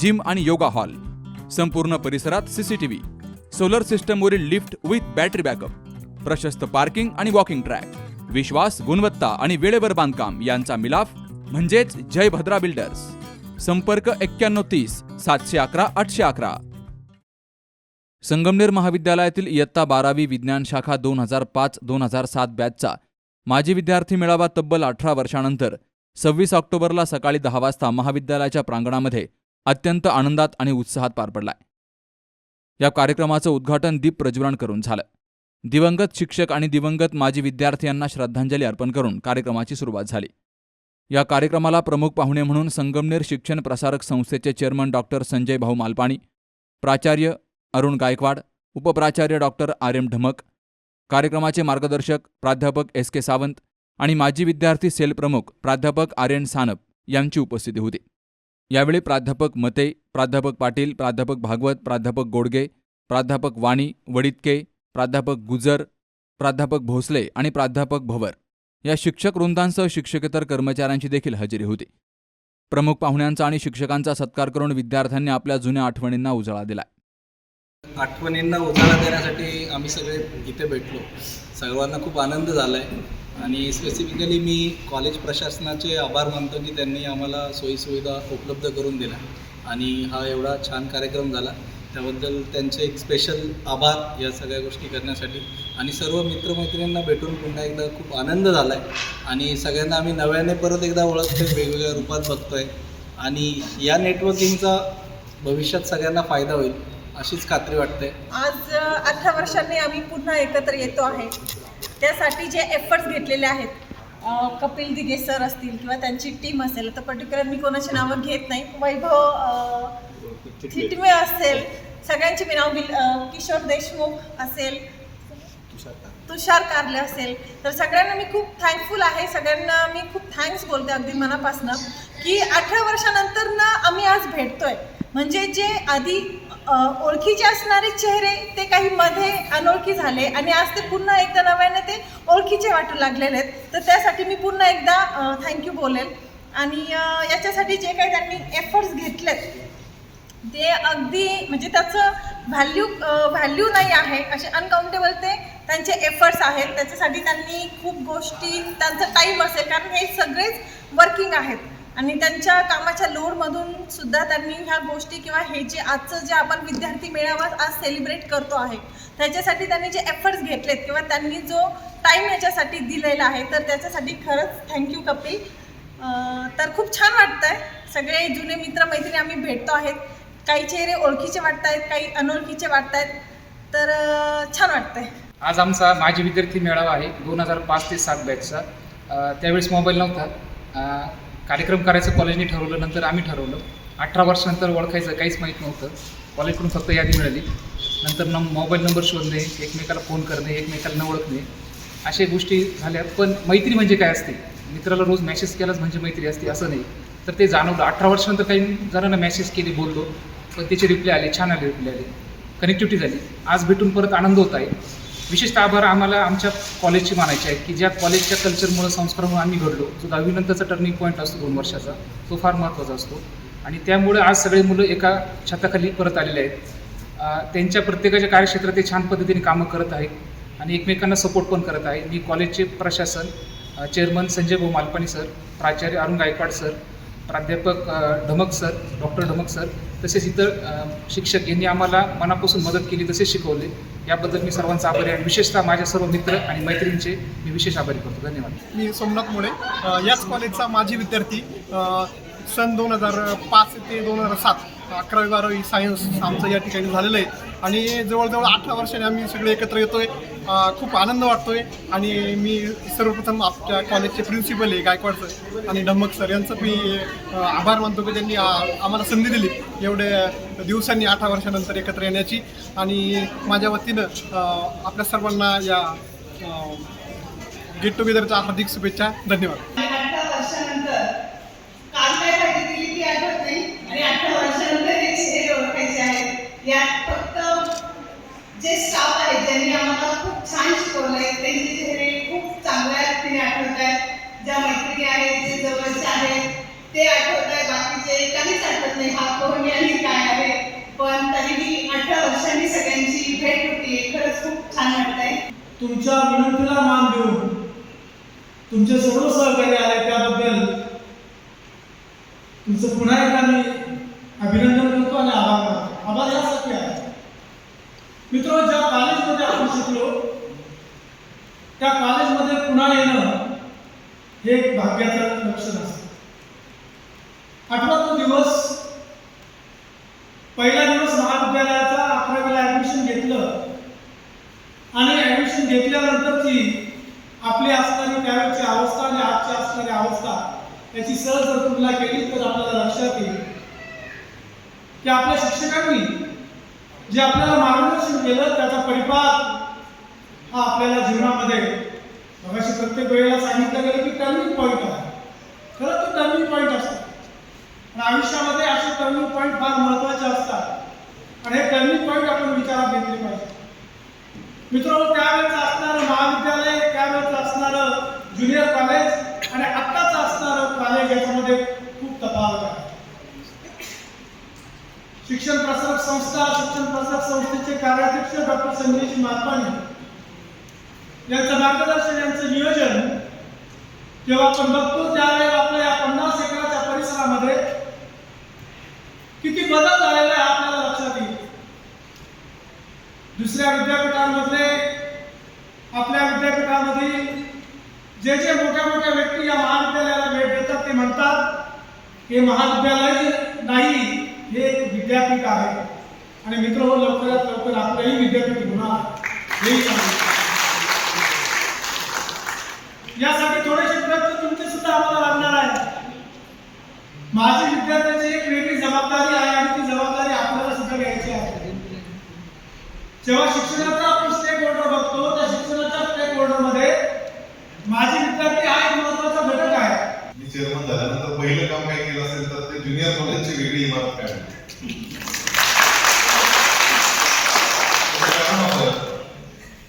Gym आणि yoga hall. संपूर्ण परिसरात सीसीटीव्ही सोलर सिस्टमवरील लिफ्ट विथ बॅटरी बॅकअप. प्रशस्त पार्किंग आणि वॉकिंग ट्रॅक. विश्वास गुणवत्ता आणि वेळेवर बांधकाम यांचा मिलाफ म्हणजेच जय भद्रा बिल्डर्स. संपर्क एक्क्याण्णव तीस सातशे अकरा आठशे अकरा. संगमनेर महाविद्यालयातील इयत्ता बारावी विज्ञान शाखा दोन हजार पाच दोन हजार सात बॅचचा माजी विद्यार्थी मेळावा तब्बल अठरा वर्षानंतर सव्वीस ऑक्टोबरला सकाळी दहा वाजता महाविद्यालयाच्या प्रांगणामध्ये अत्यंत आनंदात आणि उत्साहात पार पडलाय. या कार्यक्रमाचं उद्घाटन दीप प्रज्वलन करून झालं. दिवंगत शिक्षक आणि दिवंगत माजी विद्यार्थी यांना श्रद्धांजली अर्पण करून कार्यक्रमाची सुरुवात झाली. या कार्यक्रमाला प्रमुख पाहुणे म्हणून संगमनेर शिक्षण प्रसारक संस्थेचे चेअरमन डॉक्टर संजय भाऊ मालपाणी प्राचार्य अरुण गायकवाड उपप्राचार्य डॉक्टर आर एम ढमक कार्यक्रमाचे मार्गदर्शक प्राध्यापक एस के सावंत आणि माजी विद्यार्थी सेल प्रमुख प्राध्यापक आर्यन सानप यांची उपस्थिती होती. यावेळी प्राध्यापक मते प्राध्यापक पाटील प्राध्यापक भागवत प्राध्यापक गोडगे प्राध्यापक वाणी वडितके प्राध्यापक गुजर प्राध्यापक भोसले आणि प्राध्यापक भवर या शिक्षक वृंदांसह शिक्षकेतर कर्मचाऱ्यांची देखील हजेरी होती. प्रमुख पाहुण्यांचा आणि शिक्षकांचा सत्कार करून विद्यार्थ्यांनी आपल्या जुन्या आठवणींना उजाळा दिला आठवणींना उजाळा देण्यासाठी आम्ही सगळे इथे भेटलो. सर्वांना खूप आनंद झाला आहे आणि स्पेसिफिकली मी कॉलेज प्रशासनाचे आभार मानतो की त्यांनी आम्हाला सोयीसुविधा उपलब्ध करून दिल्या. आणि हा एवढा छान कार्यक्रम झाला. त्याबद्दल त्यांचे एक स्पेशल आभार या सगळ्या गोष्टी करण्यासाठी. आणि सर्व मित्रमैत्रिणींना भेटून पुन्हा एकदा खूप आनंद झाला आहे आणि सगळ्यांना आम्ही नव्याने परत एकदा ओळखतोय वेगवेगळ्या रूपात बघतोय. आणि या नेटवर्किंगचा भविष्यात सगळ्यांना फायदा होईल अशीच खात्री वाटते. आज अठरा वर्षांनी आम्ही पुन्हा एकत्र येतो आहे. त्यासाठी जे एफर्ट्स घेतलेले आहेत कपिल दिगे सर असतील किंवा त्यांची टीम असेल तर पर्टिक्युलर मी कोणाची नावं घेत नाही. वैभव थिटमे असेल सगळ्यांची मी नाव घेईल किशोर देशमुख असेल तुषार कारले असेल. तर सगळ्यांना मी खूप थँकफुल आहे. सगळ्यांना मी खूप थँक्स बोलते अगदी मनापासनं की अठरा वर्षानंतर ना आम्ही आज भेटतोय. म्हणजे जे आधी ओळखीचे असणारे चेहरे ते काही मध्ये अनोळखी झाले आणि आज ते पुन्हा एकदा नव्याने ते ओळखीचे वाटू लागलेले आहेत. तर त्यासाठी मी पुन्हा एकदा थँक्यू बोलेल. आणि याच्यासाठी जे काही त्यांनी एफर्ट्स घेतलेत ते अगदी म्हणजे त्याचं व्हॅल्यू व्हॅल्यू नाही आहे. असे अनकाउंटेबल ते त्यांचे एफर्ट्स आहेत. त्याच्यासाठी त्यांनी खूप गोष्टी त्यांचा टाईम असेल. कारण हे सगळेच वर्किंग आहेत. आणि त्यांच्या कामाच्या लोडमधून सुद्धा त्यांनी ह्या गोष्टी किंवा हे जे आजचं जे आपण विद्यार्थी मेळावा आज सेलिब्रेट करतो आहे त्याच्यासाठी त्यांनी जे एफर्ट्स घेतलेत किंवा त्यांनी जो टाईम याच्यासाठी दिलेला आहे तर त्याच्यासाठी खरंच थँक्यू कपिल. तर खूप छान वाटतं आहे सगळे जुने मित्रमैत्रिणी आम्ही भेटतो आहेत. काही चेहरे ओळखीचे वाटत आहेत काही अनोळखीचे वाटत आहेत तर छान वाटतं आहे आज आमचा माजी विद्यार्थी मेळावा आहे दोन हजार पाच ते सात बॅचचा त्यावेळेस मोबाईल नव्हता. कार्यक्रम करायचं कॉलेजने ठरवलं नंतर आम्ही ठरवलं. अठरा वर्षानंतर ओळखायचं काहीच माहीत नव्हतं. कॉलेजकडून फक्त यादी मिळाली. नंतर न मोबाईल नंबर शोधणे एकमेकाला फोन करणे एकमेकाला न ओळखणे अशा गोष्टी झाल्या. पण मैत्री म्हणजे काय असते? मित्राला रोज मॅसेज केलाच म्हणजे मैत्री असते असं नाही. तर ते जाणवलं. अठरा वर्षानंतर काही जणांना मॅसेज केले बोललो. पण त्याचे रिप्लाय आले छान आले रिप्लाय आले. कनेक्टिव्हिटी झाली. आज भेटून परत आनंद होत आहे. विशेषतः आभार आम्हाला आमच्या कॉलेजची मानायचे आहे की ज्या कॉलेजच्या कल्चरमुळे संस्कारामुळे आम्ही घडलो. जो दहावीनंतरचा टर्निंग पॉईंट असतो दोन वर्षाचा तो फार महत्त्वाचा असतो. आणि त्यामुळे आज सगळे मुलं एका छताखाली परत आलेले आहेत. त्यांच्या प्रत्येकाच्या कार्यक्षेत्रात ते छान पद्धतीने कामं करत आहेत आणि एकमेकांना सपोर्ट पण करत आहे मी कॉलेजचे प्रशासन चेअरमन संजय भाऊ मालपाणी सर प्राचार्य अरुण गायकवाड सर प्राध्यापक Dhamak sir doctor Dhamak sir तसेच इतर शिक्षक यांनी आम्हाला मनापासून मदत केली तसेच शिकवले. याबद्दल मी सर्वांचा आभारी आहे. विशेषतः माझ्या सर्व मित्र आणि मैत्रिणींचे मी विशेष आभारी करतो. धन्यवाद. मी सोमनाथ मुळे याच कॉलेजचा माजी विद्यार्थी सन दोन हजार पाच ते दोन हजार सात अकरावी बारावी सायन्स आमचं या ठिकाणी झालेलं आहे. आणि जवळजवळ अठरा वर्षाने आम्ही सगळे एकत्र येतोय. खूप आनंद वाटतोय. आणि मी सर्वप्रथम आपल्या कॉलेजचे प्रिन्सिपल आहे गायकवाड सर आणि ढम्मक सर यांचं मी आभार मानतो की त्यांनी आम्हाला संधी दिली एवढ्या दिवसांनी अठरा वर्षानंतर एकत्र येण्याची. आणि माझ्या वतीनं आपल्या सर्वांना या गेट टुगेदरच्या हार्दिक शुभेच्छा. धन्यवाद. फक्त जे स्टाफ आहेत छान शिकवलंय त्यांचे चेहरे खूप चांगल्या रीतीने आठवत आहेत ज्या मैत्रिणी आहेत जे जवळचे आहेत ते आठवत आहेत बाकीचे काहीच आठवत नाही. हा कोणी आणि काय आहे. पण तरीही अठरा वर्षांनी सगळ्यांची भेट होती. खरंच खूप छान वाटतंय. तुमच्या विनंतीला मान देऊन तुमचे सर्व सहकारी आले त्याबद्दल. तुमचं पुन्हा एकदा मी अभिनंदन करतो आणि आभार मानतो आभार यासाठी आहे मित्र ज्या कॉलेजमध्ये आपण शिकलो त्या कॉलेजमध्ये पुन्हा येणं हे एक भाग्याचं लक्षण असतं. आठवा तो दिवस पहिला दिवस महाविद्यालयाचा अकरावीला ॲडमिशन घेतलं. आणि ॲडमिशन घेतल्यानंतरची आपली असणारी त्यावेळची अवस्था आणि आजची असणारी अवस्था याची सहज जर तुलना केली तर आपल्याला लक्षात येईल. की आपल्या शिक्षकांनी जे आपल्याला मार्गदर्शन केलं त्याचा परिपाक हा आपल्याला जीवनामध्ये मगाशी प्रत्येक वेळेला सांगितलं गेलं की टर्निंग पॉईंट आहे. खरं तो टर्निंग पॉईंट असतो. आणि आयुष्यामध्ये असे टर्निंग पॉईंट फार महत्त्वाचे असतात. आणि हे टर्निंग पॉईंट आपण विचारात घेतले पाहिजे. मित्रांनो त्यावेळेचं असणारं महाविद्यालय त्यावेळेचं असणारं ज्युनियर कॉलेज आणि आत्ताचं असणारं कॉलेज याच्यामध्ये खूप तफावत आहे शिक्षण प्रसारक संस्था शिक्षण प्रसारक संस्थेचे कार्याध्यक्ष डॉक्टर संजयजी मालपाणी यांचं मार्गदर्शन यांचं नियोजन जेव्हा आपण बघतो त्यावेळेला आपल्या या पन्नास एकराच्या परिसरामध्ये किती बदल झालेला आहे आपल्याला लक्षात येईल. दुसऱ्या विद्यापीठांमधले आपल्या विद्यापीठामधील जे जे मोठ्या मोठ्या व्यक्ती या महाविद्यालयाला भेट देतात ते म्हणतात हे महाविद्यालय नाही हे एक विद्यापीठ आहे. आणि मित्र हो लवकरात लवकर आपलंही विद्यापीठ होणार. हे यासाठी थोडेसे प्रयत्न तुमचे सुद्धा आम्हाला लागणार आहे माझी विद्यार्थ्यांची एक वेगळी जबाबदारी आहे आणि ती जबाबदारी आपल्याला सुद्धा घ्यायची आहे. जेव्हा शिक्षणाचा आपण स्टेक होल्डर बघतो त्या शिक्षणाच्या स्टेक होल्डरमध्ये माझे विद्यार्थी हा एक महत्त्वाचा घटक आहे. मी चेअरमन झाल्यानंतर पहिलं काम काय केलं असेल तर ते ज्युनियर कॉलेजची वेगळी इमारत काढली.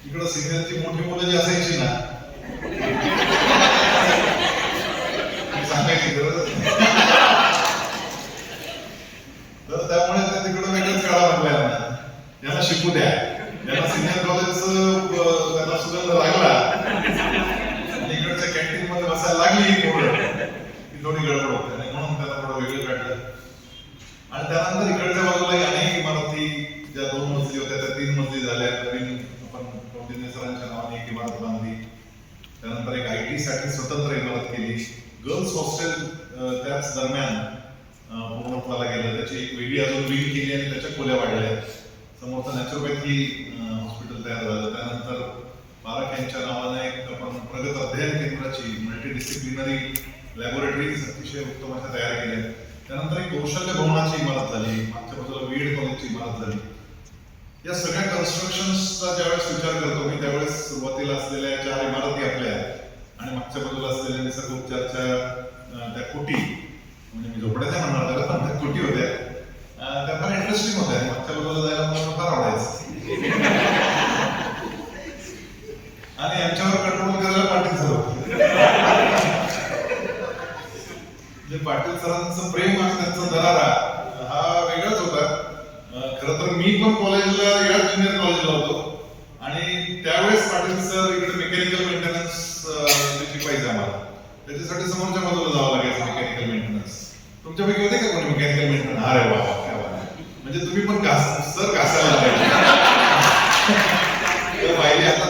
इकडं सिग्नलची मोठी मुलं जी असायची ना सांगायची गरज तर त्यामुळे ते तिकडं वेगळंच काढा म्हटलं यांना यांना शिकू द्या. यांना सिनियर कॉलेज त्यांना सुगंध लागला. आणि इकडच्या कॅन्टीन मध्ये बसायला लागली ही पोरं की थोडी गडबड होते आणि म्हणून त्यांना थोडं वेगळं काढलं आणि त्यानंतर इकडच्या बाजूलाही अनेक इमारती ज्या दोन मजली होत्या त्या तीन मजली झाल्या नवीन आपण कौंडिन्य सरांच्या नावाने एक इमारत बांधली त्यानंतर एक आय टी साठी स्वतंत्र इमारत केली गर्ल्स हॉस्टेल त्याच दरम्यान अं, पूर्णत्वाला गेलं त्याची एक वेगळी अजून विंग केली आणि त्याच्या वाढल्या समोरचं नॅचरोपॅथी हॉस्पिटल तयार झालं. त्यानंतर पारख यांच्या नावाने एक आपण प्रगत अध्ययन केंद्राची मल्टीडिसिप्लिनरी लॅबोरेटरीज अतिशय उत्तम अशा तयार केल्या. त्यानंतर एक कौशल्य भवनाची इमारत झाली. मागच्या बाजूला बीएड कॉलेजची इमारत झाली. या सगळ्या कन्स्ट्रक्शन्सचा ज्यावेळेस विचार करतो मी त्यावेळेस सुरुवातीला असलेल्या चार इमारती आपल्या आणि मागच्या बाजूला असलेल्या निसर्ग उपचारच्या त्या कुटी म्हणजे मी झोपड्याच्या म्हणणार त्याला पण त्या कुटी होत्या. त्या फार इंटरेस्टिंग होत्या आणि आणि यांच्यावर कंट्रोल करायला पाटील सर होते पाटील सरांचं प्रेम आणि त्यांचा दरारा हा वेगळाच होता अं, तर मी पण कॉलेजला या ज्युनियर कॉलेजला होतो आणि त्यावेळेस पाटील सर इकडे मेकॅनिकल मेंटेनन्स पाहिजे आम्हाला त्याच्यासाठी समोरच्या बाजूला जावं लागायचं मेकॅनिकल मेंटेनन्स तुमच्यापैकी होते का कोणी मेकॅनिकल मेंटेनन्स अरे वा वा, म्हणजे तुम्ही पण घास सर घासायला पाहिजे. पाहिजे आता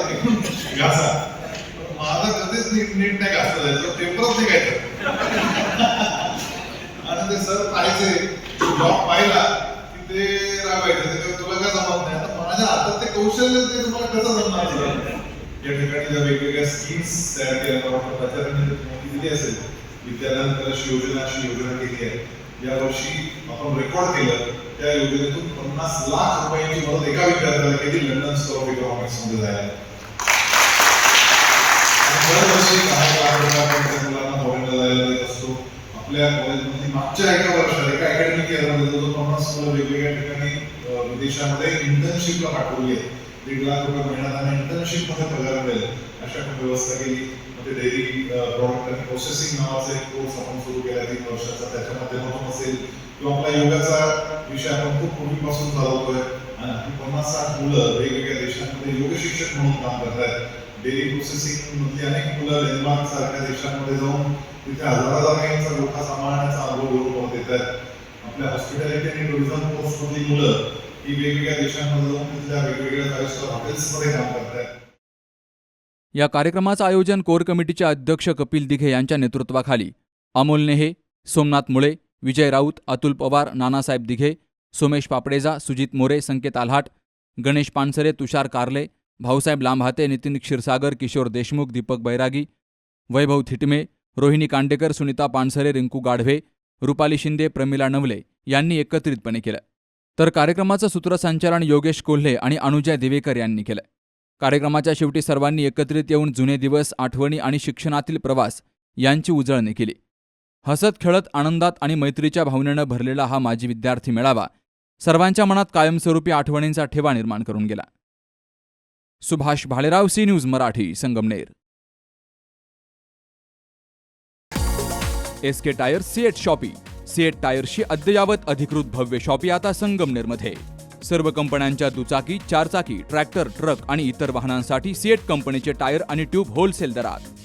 घासा. माझा कधीच नीट नीट नाही घासलं जायचं पेपरच घ्यायचं आणि ते सर पाहिजे जॉब पाहिला की ते राबायचं ते तुला काय जमत नाही? आता माझ्या हातात ते कौशल्य ते तुम्हाला कसं जमणार या ठिकाणी ज्या वेगवेगळ्या स्कीम्स तयार केल्या डॉक्टर दिली असेल? विद्यालयानं त्याला योजना अशी योजना केली आहे. या वर्षी आपण रेकॉर्ड केलं. त्या योजनेतून पन्नास लाख रुपयांची मदत एका विद्यार्थ्याला केली लंडन स्कूल ऑफ इकॉनॉमिक्समध्ये जायला दरवर्षी काही लाख रुपयापर्यंत मुलांना फॉरेनला जायला देत असतो. आपल्या कॉलेजमध्ये मागच्या एका वर्षात एका अकॅडमिक इयरमध्ये जो पन्नास मुलं वेगवेगळ्या ठिकाणी विदेशामध्ये इंटर्नशिपला पाठवली आहे. दीड लाख रुपये महिन्यात आणि इंटर्नशिपमध्ये पगार मिळेल. अशा आपण व्यवस्था केली. मग डेअरी प्रॉडक्ट आणि प्रोसेसिंग नावाचा एक कोर्स आपण सुरू केला तीन वर्षाचा. त्याच्या माध्यमातून असेल. किंवा आपला योगाचा विषय आपण खूप पूर्वीपासून चालवतोय. आणि आपली पन्नास साठ मुलं वेगवेगळ्या देशांमध्ये योग शिक्षक म्हणून काम करतात डेअरी प्रोसेसिंग मधली अनेक मुलं डेन्मार्क सारख्या देशांमध्ये जाऊन तिथे हजार हजार लोका सांभाळण्याचा अनुभव घेऊन देत आहेत आपल्या हॉस्पिटॅलिटी आणि टुरिझम कोर्स मधली मुलं ही वेगवेगळ्या देशांमध्ये जाऊन तिथल्या वेगवेगळ्या फाईव्ह स्टार हॉटेल्समध्ये काम करतात या कार्यक्रमाचं आयोजन कोर कमिटीचे अध्यक्ष कपिल दिघे यांच्या नेतृत्वाखाली. अमोल नेहे सोमनाथ मुळे विजय राऊत अतुल पवार नानासाहेब दिघे सोमेश पापडेजा सुजित मोरे संकेत आल्हाट गणेश पानसरे तुषार कारले भाऊसाहेब लांभाते नितीन क्षीरसागर किशोर देशमुख दीपक बैरागी वैभव थिटमे रोहिणी कांडेकर सुनीता पानसरे रिंकू गाढवे रुपाली शिंदे प्रमिला नवले यांनी एकत्रितपणे केलं. तर कार्यक्रमाचं सूत्रसंचालन योगेश कोल्हे आणि अनुजय दिवेकर यांनी केलं. कार्यक्रमाच्या शेवटी सर्वांनी एकत्रित येऊन जुने दिवस आठवणी आणि शिक्षणातील प्रवास यांची उजळणी केली. हसत खेळत आनंदात आणि मैत्रीच्या भावनेनं भरलेला हा माजी विद्यार्थी मेळावा सर्वांच्या मनात कायमस्वरूपी आठवणींचा ठेवा निर्माण करून गेला. Subhash Bhalerao C news Marathi Sangamner. S K tyre CEAT shoppe. CEAT टायर्सची अद्ययावत अधिकृत भव्य शॉपी आता संगमनेरमध्ये. सर्व कंपन्यांच्या दुचाकी चारचाकी ट्रॅक्टर ट्रक आणि इतर वाहनांसाठी सीएट कंपनीचे टायर आणि ट्यूब होलसेल दरात.